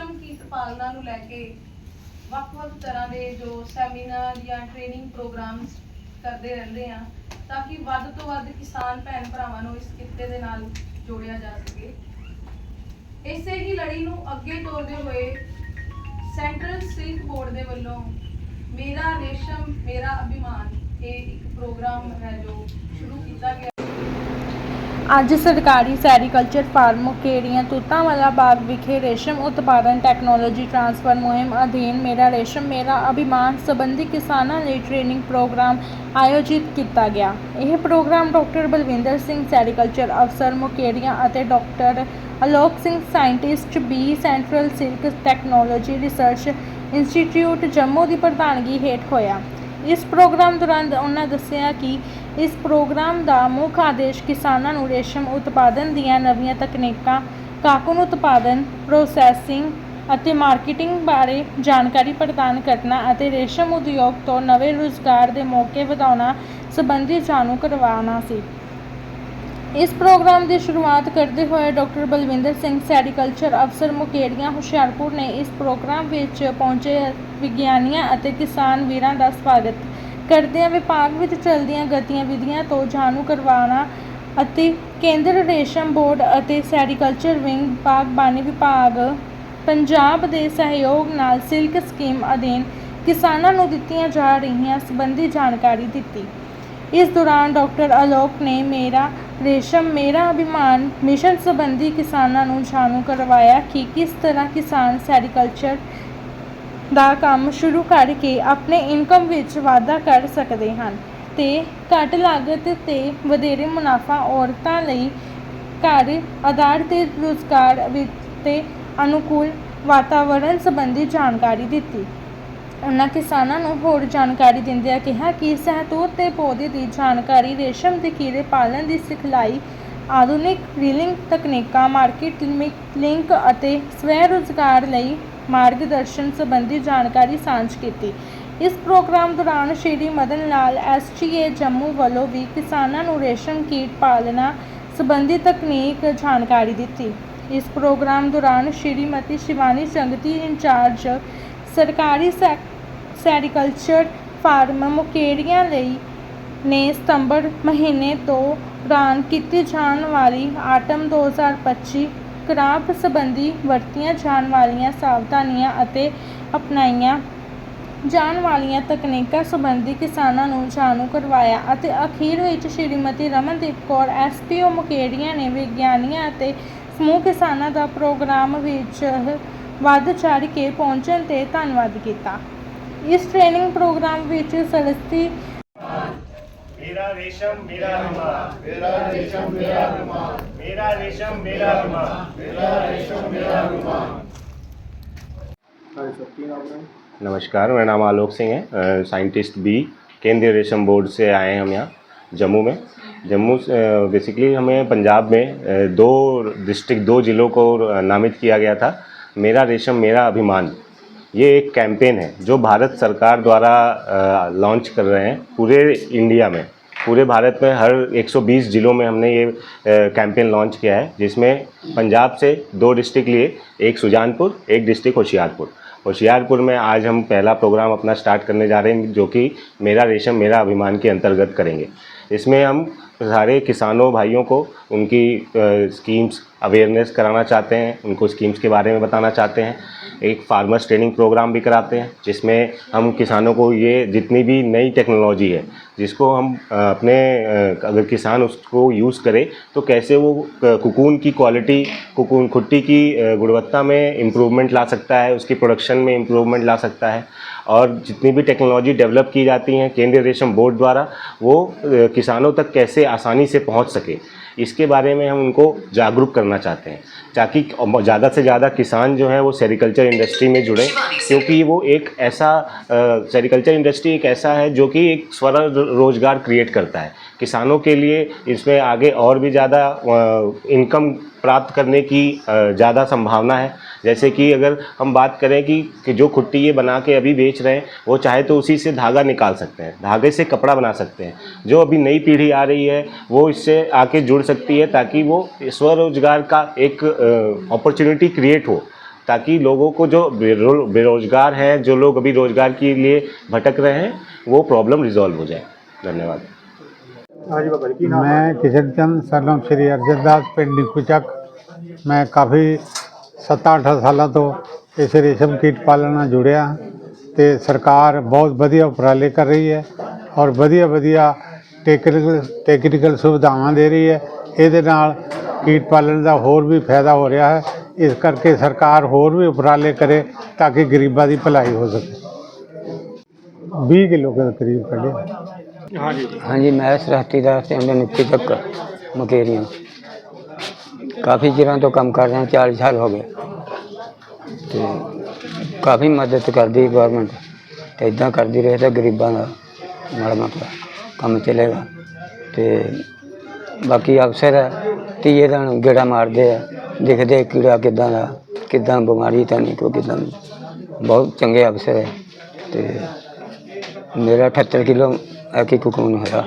ਪਾਲਣਾ ਨੂੰ ਲੈ ਕੇ ਵੱਖ-ਵੱਖ ਤਰ੍ਹਾਂ ਦੇ ਜੋ ਸੈਮੀਨਾਰ ਜਾਂ ਟ੍ਰੇਨਿੰਗ ਪ੍ਰੋਗਰਾਮਸ ਕਰਦੇ ਰਹਿੰਦੇ ਆ ਤਾਂ ਕਿ ਵੱਧ ਤੋਂ ਵੱਧ ਕਿਸਾਨ ਭੈਣ ਭਰਾਵਾਂ ਨੂੰ ਇਸ ਕਿੱਤੇ ਦੇ ਨਾਲ ਜੋੜਿਆ ਜਾ ਸਕੇ। ਇਸੇ ਹੀ ਲੜੀ ਨੂੰ ਅੱਗੇ ਤੋਰਦੇ ਹੋਏ ਸੈਂਟਰਲ ਸਿਲਕ ਬੋਰਡ ਦੇ ਵੱਲੋਂ ਮੇਰਾ ਰੇਸ਼ਮ, ਮੇਰਾ ਅਭਿਮਾਨ ਇਹ ਇੱਕ ਪ੍ਰੋਗਰਾਮ ਹੈ ਜੋ ਸ਼ੁਰੂ ਕੀਤਾ ਗਿਆ ਅੱਜ ਸਰਕਾਰੀ ਸੈਰੀਕਲਚਰ ਫਾਰਮ ਮੁਕੇਰੀਆਂ ਤੁਤਾਂਵਾਲਾ ਬਾਗ ਵਿਖੇ ਰੇਸ਼ਮ ਉਤਪਾਦਨ ਟੈਕਨੋਲੋਜੀ ਟ੍ਰਾਂਸਫਰ ਮੁਹਿੰਮ ਅਧੀਨ ਮੇਰਾ ਰੇਸ਼ਮ, ਮੇਰਾ ਅਭਿਮਾਨ ਸੰਬੰਧੀ ਕਿਸਾਨਾਂ ਲਈ ਟ੍ਰੇਨਿੰਗ ਪ੍ਰੋਗਰਾਮ ਆਯੋਜਿਤ ਕੀਤਾ ਗਿਆ। ਇਹ programme doctor Balwinder Singh, sericulture ਅਫਸਰ ਮੁਕੇਰੀਆਂ ਅਤੇ doctor Alok Singh, scientist B, central silk technology research institute Jammu ਦੀ ਪ੍ਰਧਾਨਗੀ ਹੇਠ ਹੋਇਆ। ਇਸ ਪ੍ਰੋਗਰਾਮ ਦੌਰਾਨ ਉਹਨਾਂ ਦੱਸਿਆ ਕਿ ਇਸ ਪ੍ਰੋਗਰਾਮ ਦਾ ਮੁੱਖ ਆਦੇਸ਼ ਕਿਸਾਨਾਂ ਨੂੰ ਰੇਸ਼ਮ ਉਤਪਾਦਨ ਦੀਆਂ ਨਵੀਆਂ ਤਕਨੀਕਾਂ ਕਾਕੂਨ ਉਤਪਾਦਨ ਪ੍ਰੋਸੈਸਿੰਗ ਅਤੇ ਮਾਰਕੀਟਿੰਗ ਬਾਰੇ ਜਾਣਕਾਰੀ ਪ੍ਰਦਾਨ ਕਰਨਾ ਅਤੇ ਰੇਸ਼ਮ ਉਦਯੋਗ ਤੋਂ ਨਵੇਂ ਰੁਜ਼ਗਾਰ ਦੇ ਮੌਕੇ ਵਧਾਉਣਾ ਸੰਬੰਧੀ ਜਾਣੂ ਕਰਵਾਉਣਾ ਸੀ। ਇਸ ਪ੍ਰੋਗਰਾਮ ਦੀ ਸ਼ੁਰੂਆਤ ਕਰਦੇ ਹੋਏ ਡਾਕਟਰ ਬਲਵਿੰਦਰ ਸਿੰਘ, ਸੈਰੀਕਲਚਰ ਅਫਸਰ ਮੁਕੇੜੀਆਂ ਹੁਸ਼ਿਆਰਪੁਰ ਨੇ ਇਸ ਪ੍ਰੋਗਰਾਮ ਵਿੱਚ ਪਹੁੰਚੇ ਵਿਗਿਆਨੀਆਂ ਅਤੇ ਕਿਸਾਨ ਵੀਰਾਂ ਦਾ ਸਵਾਗਤ ਕਰਦਿਆਂ ਵਿਭਾਗ ਵਿੱਚ ਚੱਲਦੀਆਂ ਗਤੀਵਿਧੀਆਂ ਤੋਂ ਜਾਣੂ ਕਰਵਾਉਣਾ ਅਤੇ ਕੇਂਦਰ ਰੇਸ਼ਮ ਬੋਰਡ ਅਤੇ ਸੈਰੀਕਲਚਰ ਵਿੰਗ, ਬਾਗਬਾਨੀ ਵਿਭਾਗ, ਪੰਜਾਬ ਦੇ ਸਹਿਯੋਗ ਨਾਲ ਸਿਲਕ ਸਕੀਮ ਅਧੀਨ ਕਿਸਾਨਾਂ ਨੂੰ ਦਿੱਤੀਆਂ ਜਾ ਰਹੀਆਂ ਸੰਬੰਧੀ ਜਾਣਕਾਰੀ ਦਿੱਤੀ। ਇਸ ਦੌਰਾਨ ਡਾਕਟਰ ਅਲੋਕ ਨੇ ਮੇਰਾ ਰੇਸ਼ਮ, ਮੇਰਾ ਅਭਿਮਾਨ, ਮਿਸ਼ਨ ਸੰਬੰਧੀ ਕਿਸਾਨਾਂ ਨੂੰ ਜਾਣੂ ਕਰਵਾਇਆ ਕਿ ਕਿਸ ਤਰ੍ਹਾਂ ਕਿਸਾਨ ਸੈਰੀਕਲਚਰ ਦਾ ਕੰਮ ਸ਼ੁਰੂ ਕਰਕੇ ਆਪਣੇ ਇਨਕਮ ਵਿੱਚ ਵਾਧਾ ਕਰ ਸਕਦੇ ਹਨ ਤੇ ਘੱਟ ਲਾਗਤ ਤੇ ਵਧੇਰੇ ਮੁਨਾਫਾ ਔਰਤਾਂ ਲਈ ਘਰ ਆਧਾਰ ਤੇ ਰੁਜ਼ਗਾਰ ਵਿੱਚ ਤੇ ਅਨੁਕੂਲ ਵਾਤਾਵਰਣ ਸੰਬੰਧੀ ਜਾਣਕਾਰੀ ਦਿੱਤੀ। ਉਹਨਾਂ ਕਿਸਾਨਾਂ ਨੂੰ ਹੋਰ ਜਾਣਕਾਰੀ ਦਿੰਦਿਆਂ ਕਿਹਾ ਕਿ ਸਹਿਤੂਤ ਦੇ ਪੌਦੇ ਦੀ ਜਾਣਕਾਰੀ, ਰੇਸ਼ਮ ਦੇ ਕੀੜੇ ਪਾਲਣ ਦੀ ਸਿਖਲਾਈ, ਆਧੁਨਿਕ ਰੀਲਿੰਗ ਤਕਨੀਕਾਂ ਮਾਰਕੀਟ ਲਿੰਕ ਅਤੇ ਸਵੈ ਰੁਜ਼ਗਾਰ ਲਈ ਮਾਰਗਦਰਸ਼ਨ ਸੰਬੰਧੀ ਜਾਣਕਾਰੀ ਸਾਂਝ ਕੀਤੀ। ਇਸ ਪ੍ਰੋਗਰਾਮ ਦੌਰਾਨ ਸ਼੍ਰੀ ਮਦਨ ਲਾਲ ਐਸਟੀਏ ਜੰਮੂ ਵੱਲੋਂ ਵੀ ਕਿਸਾਨਾਂ ਨੂੰ ਰੇਸ਼ਮ ਕੀਟ ਪਾਲਣਾ ਸੰਬੰਧੀ ਤਕਨੀਕ ਜਾਣਕਾਰੀ ਦਿੱਤੀ। ਇਸ ਪ੍ਰੋਗਰਾਮ ਦੌਰਾਨ ਸ਼੍ਰੀਮਤੀ ਸ਼ਿਵਾਨੀ ਸੰਗਤੀ ਇੰਚਾਰਜ, ਸਰਕਾਰੀ ਸੈ- ਸੈਰੀਕਲਚਰ ਫਾਰਮ ਮੁਕੇਰੀਆਂ ਲਈ ਨੇ ਸਤੰਬਰ ਮਹੀਨੇ ਤੋਂ ਦੌਰਾਨ ਕੀਤੀ ਜਾਣ ਵਾਲੀ ਆਟਮ 2025 ਕਰਾਪ ਸੰਬੰਧੀ ਵਰਤੀਆਂ ਜਾਣ ਵਾਲੀਆਂ ਸਾਵਧਾਨੀਆਂ ਅਤੇ ਅਪਣਾਈਆਂ ਜਾਣ ਵਾਲੀਆਂ ਤਕਨੀਕਾਂ ਸੰਬੰਧੀ ਕਿਸਾਨਾਂ ਨੂੰ ਜਾਣੂ ਕਰਵਾਇਆ ਅਤੇ ਅਖੀਰ ਵਿੱਚ ਸ਼੍ਰੀਮਤੀ ਰਮਨਦੀਪ ਕੌਰ ਐਸਪੀਓ ਮੁਕੇਰੀਆਂ ਨੇ ਵਿਗਿਆਨੀਆਂ ਅਤੇ ਸਮੂਹ ਕਿਸਾਨਾਂ ਦਾ ਪ੍ਰੋਗਰਾਮ ਵਿੱਚ ਵੱਧ ਚੜ੍ਹ ਕੇ ਪਹੁੰਚਣ ਤੇ ਧੰਨਵਾਦ ਕੀਤਾ। ਇਸ ਟ੍ਰੇਨਿੰਗ ਪ੍ਰੋਗਰਾਮ ਵਿੱਚ ਸਲਸਤੀ मेरा रेशम मेरा अभिमान मेरा रेशम मेरा अभिमान मेरा रेशम मेरा अभिमान मेरा रेशम मेरा अभिमान नमस्कार मेरा नाम आलोक सिंह है अ, साइंटिस्ट बी केंद्रीय रेशम बोर्ड से आए हैं हम यहाँ जम्मू में जम्मू बेसिकली हमें पंजाब में अ, दो डिस्ट्रिक्ट दो ज़िलों को अ, नामित किया गया था मेरा रेशम मेरा अभिमान ये एक कैंपेन है, जो भारत सरकार द्वारा लॉन्च कर रहे हैं पूरे इंडिया में। पूरे भारत में हर 120 ज़िलों में हमने ये कैंपेन लॉन्च किया है, जिसमें पंजाब से दो डिस्ट्रिक्ट लिए, एक सुजानपुर, एक डिस्ट्रिक्ट होशियारपुर। होशियारपुर में आज हम पहला प्रोग्राम अपना स्टार्ट करने जा रहे हैं, जो कि मेरा रेशम, मेरा अभिमान के अंतर्गत करेंगे। इसमें हम सारे किसानों, भाइयों को उनकी स्कीम्स अवेयरनेस कराना चाहते हैं, उनको स्कीम्स के बारे में बताना चाहते हैं। एक फार्मर्स ट्रेनिंग प्रोग्राम भी कराते हैं, जिसमें हम किसानों को ये जितनी भी नई टेक्नोलॉजी है, जिसको हम अपने अगर किसान उसको यूज़ करे तो कैसे वो कुकून की क्वालिटी कुकून खुट्टी की गुणवत्ता में इम्प्रूवमेंट ला सकता है, उसकी प्रोडक्शन में इम्प्रूवमेंट ला सकता है। और जितनी भी टेक्नोलॉजी डेवलप की जाती हैं, केंद्रीय रेशम बोर्ड द्वारा, वो किसानों तक कैसे आसानी से पहुँच सके। इसके बारे में हम उनको जागरूक करना चाहते हैं, ताकि ज़्यादा से ज़्यादा किसान जो है वो सेरिकल्चर इंडस्ट्री में जुड़े, क्योंकि वो एक ऐसा सेरिकल्चर इंडस्ट्री एक ऐसा है जो कि एक स्वर रोज़गार क्रिएट करता है। किसानों के लिए इसमें आगे और भी ज़्यादा इनकम प्राप्त करने की ज़्यादा संभावना है। जैसे कि अगर हम बात करें कि, कि जो खुट्टी ये बना के अभी बेच रहे हैं वो चाहे तो उसी से धागा निकाल सकते हैं धागे से कपड़ा बना सकते हैं। जो अभी नई पीढ़ी आ रही है वो इससे आके जुड़ सकती है ताकि वो स्वरोजगार का एक अपॉर्चुनिटी क्रिएट हो। ताकि लोगों को जो बेरो- बेरोजगार हैं जो लोग अभी रोज़गार के लिए भटक रहे हैं वो प्रॉब्लम रिजॉल्व हो जाए। धन्यवाद। ਮੈਂ ਕਿਸ਼ਨ ਚੰਦ ਸਰਨਮ ਸ਼੍ਰੀ ਅਰਜਨ ਦਾਸ ਪਿੰਡ ਨਿਕੂਚਕ ਮੈਂ ਕਾਫੀ 7-8 ਸਾਲਾਂ ਤੋਂ ਇਸ ਰੇਸ਼ਮ ਕੀਟ ਪਾਲਣ ਨਾਲ ਜੁੜਿਆ ਤੇ ਸਰਕਾਰ ਬਹੁਤ ਵਧੀਆ ਉਪਰਾਲੇ ਕਰ ਰਹੀ ਹੈ ਔਰ ਵਧੀਆ ਵਧੀਆ ਟੈਕਨੀਕਲ ਟੈਕਨੀਕਲ ਸੁਵਿਧਾਵਾਂ ਦੇ ਰਹੀ ਹੈ। ਇਹਦੇ ਨਾਲ ਕੀਟ ਪਾਲਣ ਦਾ ਹੋਰ ਵੀ ਫਾਇਦਾ ਹੋ ਰਿਹਾ ਹੈ। ਇਸ ਕਰਕੇ ਸਰਕਾਰ ਹੋਰ ਵੀ ਉਪਰਾਲੇ ਕਰੇ ਤਾਂ ਕਿ ਗਰੀਬਾਂ ਦੀ ਭਲਾਈ ਹੋ ਸਕੇ। 20 ਕਿਲੋ ਦੇ ਕਰੀਬ ਕੱਢਿਆ। ਹਾਂਜੀ। ਮੈਂ ਸਰਾਤੀ ਦਾ ਪਿੰਡ ਨਿੱਕੀ ਤੱਕ ਮਕੇਰੀਆਂ। ਕਾਫੀ ਚਿਰਾਂ ਤੋਂ ਕੰਮ ਕਰ ਰਿਹਾ 40 ਸਾਲ ਹੋ ਗਏ। ਤੇ ਕਾਫੀ ਮਦਦ ਕਰਦੀ ਗਵਰਨਮੈਂਟ ਤੇ ਇਦਾਂ ਕਰਦੀ ਰਹੇ ਤਾਂ ਗਰੀਬਾਂ ਦਾ ਮਾੜਾ ਮੋਟਾ ਕੰਮ ਚੱਲੇਗਾ। ਤੇ ਬਾਕੀ ਅਫਸਰ ਹੈ ਤੀਏ ਦਾ ਗੇੜਾ ਮਾਰਦੇ ਆ, ਦੇਖਦੇ ਕੀੜਾ ਕਿਦਾਂ ਦਾ, ਕਿਦਾਂ ਬਿਮਾਰੀ ਤਾਂ ਨਹੀਂ, ਕੋਈ ਕਿਦਾਂ ਬਹੁਤ ਚੰਗੇ ਅਫਸਰ ਹੈ। ਤੇ ਮੇਰਾ 78 ਕਿਲੋ ਐਕੀ ਕੁਕੂਨ ਹੋਇਆ